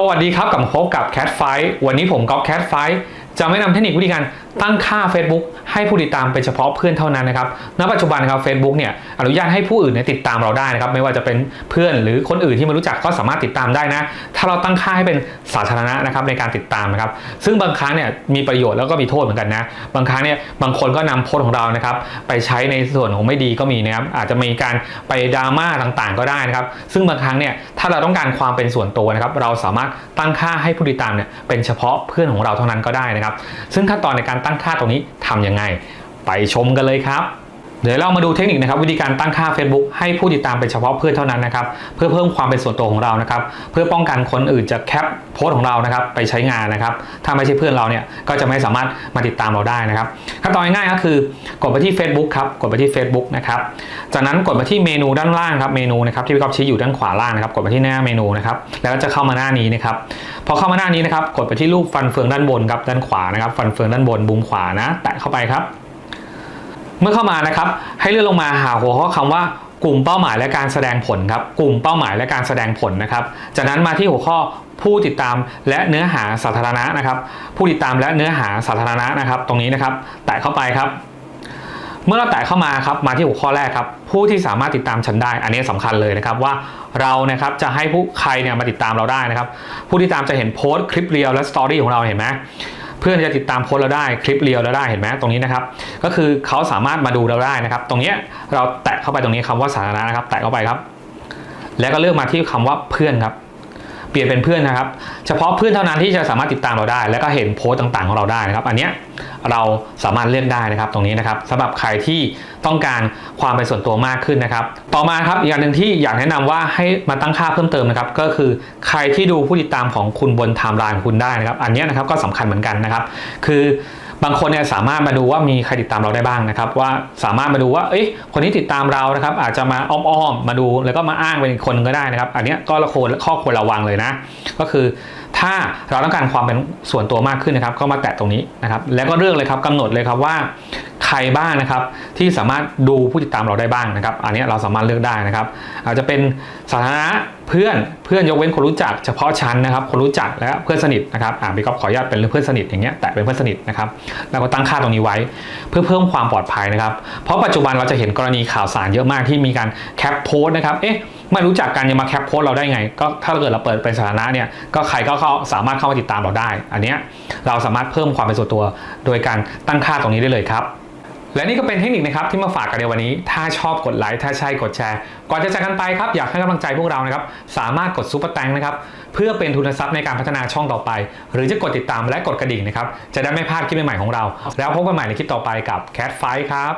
สวัสดีครับกับพบกับ Cat Fight วันนี้ผมก๊อฟ Cat Fight จะไม่นำเทคนิควิธีการ ตั้งค่า Facebook ให้ผู้ติดตามเป็นเฉพาะเพื่อนเท่านั้นนะครับ ณ ปัจจุบันครับ Facebook เนี่ยอนุญาตให้ผู้อื่นเนี่ยติดตามเราได้นะครับ ไม่ว่าจะเป็นเพื่อนหรือคนอื่นที่ไม่รู้จักก็สามารถติดตามได้นะ ถ้าเราตั้งค่าให้เป็นสาธารณะนะครับในการติดตามนะครับ ซึ่งบางครั้งเนี่ยมีประโยชน์แล้วก็มีโทษเหมือนกันนะ บางครั้งเนี่ยบางคนก็นำโพสต์ของเรานะครับไปใช้ในส่วนของไม่ดีก็มีนะครับ อาจจะมีการไปดราม่าต่างๆ ก็ได้นะครับ ซึ่งบางครั้งเนี่ยถ้าเราต้องการความเป็นส่วนตัวนะครับ เราสามารถตั้งค่าให้ผู้ติดตามเนี่ยเป็นเฉพาะเพื่อนของเราเท่านั้นก็ได้นะครับ ซึ่งขั้นตอนในการตั้งค่าตรงนี้ทำยังไง ไปชมกันเลยครับ เดี๋ยวเรามาดูเทคนิคนะครับวิธีการตั้งค่า Facebook ให้ผู้ติดตามเป็นเฉพาะเพื่อนเท่านั้นนะครับเพื่อเพิ่มความเป็นส่วนตัวของเรานะครับเพื่อป้องกันคนอื่นจะแคปโพสต์ของเรานะครับไปใช้งานนะครับถ้าไม่ใช่เพื่อนเราเนี่ยก็จะไม่สามารถมาติดตามเราได้นะครับขั้นตอนง่ายๆก็คือกดไปที่ Facebook ครับกดไปที่ Facebook นะครับจากนั้นกดไปที่เมนูด้านล่างครับเมนูนะครับที่พี่ก๊อฟชี้อยู่ด้านขวาล่างนะครับกดไปที่หน้าเมนูนะครับแล้วก็จะเข้ามาหน้านี้นะครับพอเข้ามาหน้านี้นะครับกดไปที่รูปฟันเฟืองด้านบนครับด้านขวานะครับฟันเฟืองด้านบนมุมขวานะแตะเข้าไปครับ เมื่อเข้ามานะครับให้เลื่อนลงมาหาหัวข้อคำว่ากลุ่มเป้าหมายและการแสดงผลครับกลุ่มเป้าหมายและการแสดงผลนะครับ จากนั้นมาที่หัวข้อผู้ติดตามและเนื้อหาสาธารณะนะครับ ผู้ติดตามและเนื้อหาสาธารณะนะครับ ตรงนี้นะครับ แตะเข้าไปครับ เมื่อเราแตะเข้ามาครับมาที่หัวข้อแรกครับ ผู้ที่สามารถติดตามฉันได้ อันนี้สำคัญเลยนะครับว่าเรานะครับจะให้ผู้ใครเนี่ยมาติดตามเราได้นะครับ ผู้ที่ตามจะเห็นโพสต์คลิปเรียลและสตอรี่ของเราเห็นไหม เพื่อนจะติดตามโพสเราได้คลิปเรียลเราได้เห็นไหมตรงนี้นะครับ ก็คือเขาสามารถมาดูเราได้นะครับ ตรงนี้เราแตะเข้าไปตรงนี้คำว่าสาธารณะนะครับ แตะเข้าไปครับ แล้วก็เลือกมาที่คำว่าเพื่อนครับ เปลี่ยนเป็นเพื่อนนะครับ เฉพาะเพื่อนเท่านั้นที่จะสามารถติดตามเราได้ แล้วก็เห็นโพสต์ต่างๆของเราได้นะครับ อันเนี้ยเราสามารถเลือกได้นะครับตรงนี้นะครับสำหรับใครที่ต้องการความเป็นส่วนตัวมากขึ้นนะครับ ต่อมาครับอีกอย่างหนึ่งที่อยากแนะนำว่าให้มาตั้งค่าเพิ่มเติมนะครับ ก็คือใครที่ดูผู้ติดตามของคุณบนไทม์ไลน์ของคุณได้นะครับ อันเนี้ยนะครับก็สำคัญเหมือนกันนะครับ คือ บางคนเนี่ยสามารถมาดูว่ามีใครติดตามเราได้บ้างนะครับ ว่าสามารถมาดูว่าเอ้ยคนที่ติดตามเรานะครับ อาจจะมาอ้อมๆมาดูแล้วก็มาอ้างเป็นคนนึงก็ได้นะครับ อันนี้ก็ละควรข้อควรระวังเลยนะ ก็คือถ้าเราต้องการความเป็นส่วนตัวมากขึ้นนะครับ ก็มาแตะตรงนี้นะครับ แล้วก็เลือกเลยครับกำหนดเลยครับว่าใครบ้างนะครับที่สามารถดูผู้ติดตามเราได้บ้างนะครับ อันนี้เราสามารถเลือกได้นะครับ อาจจะเป็นสาธารณะเพื่อนเพื่อนยกเว้นคนรู้จักเฉพาะชั้นนะครับ คนรู้จักและเพื่อนสนิทนะครับอ่าพี่ก๊อฟขออนุญาตเป็นเพื่อนสนิทอย่างเงี้ยแตะเป็นเพื่อนสนิทนะครับแล้วก็ตั้งค่าตรงนี้ไว้ เพื่อเพิ่มความปลอดภัยนะครับ เพราะปัจจุบันเราจะเห็นกรณีข่าวสารเยอะมากที่มีการแคปโพสต์นะครับเอ๊ะ ไม่รู้จักกันยังมาแคปโพสเราได้ไง ก็ถ้าเกิดเราเปิดเป็นสาธารณะเนี่ยก็ใครก็เข้าสามารถเข้ามาติดตามเราได้ อันเนี้ยเราสามารถเพิ่มความเป็นส่วนตัว โดยการตั้งค่าตรงนี้ได้เลยครับ และนี่ก็เป็นเทคนิคนะครับที่มาฝากกันในวันนี้ ถ้าชอบกดไลค์ถ้าใช่กดแชร์ ก่อนจะจากกันไปครับอยากให้กำลังใจพวกเรานะครับสามารถกดซุปเปอร์แตงนะครับเพื่อเป็นทุนทรัพย์ในการพัฒนาช่องต่อไป หรือจะกดติดตามและกดกระดิ่งนะครับจะได้ไม่พลาดคลิปใหม่ๆของเรา แล้วพบกันใหม่ในคลิปต่อไปกับ Cat Fight ครับ